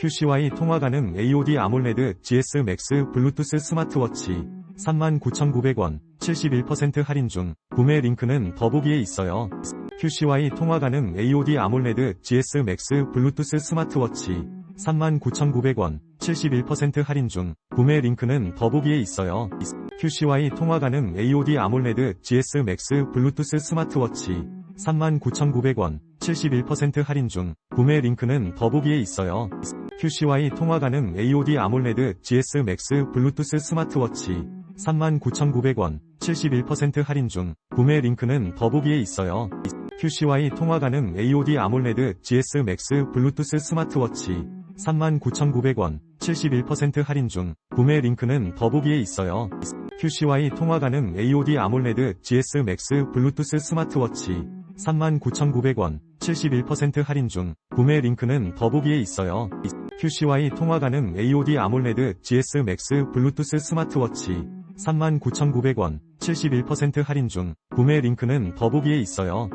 QCY 통화 가능 AOD 아몰레드 GS 맥스 블루투스 스마트워치 39,900원 71% 할인 중 구매 링크는 더보기에 있어요. QCY 통화 가능 AOD 아몰레드 GS 맥스 블루투스 스마트워치 39,900원 71% 할인 중 구매 링크는 더보기에 있어요. QCY 통화 가능 AOD 아몰레드 GS 맥스 블루투스 스마트워치 39,900원 71% 할인 중 구매 링크는 더보기에 있어요. QCY 통화 가능 AOD 아몰레드 GS 맥스 블루투스 스마트워치 39,900원 71% 할인 중 구매 링크는 더보기에 있어요. QCY 통화 가능 AOD 아몰레드 GS 맥스 블루투스 스마트워치 39,900원 71% 할인 중 구매 링크는 더보기에 있어요. QCY 통화 가능 AOD 아몰레드 GS 맥스 블루투스 스마트워치 39,900원 71% 할인 중 구매 링크는 더보기에 있어요. QCY 통화 가능 AOD 아몰레드 GS 맥스 블루투스 스마트워치 39,900원 71% 할인 중 구매 링크는 더보기에 있어요.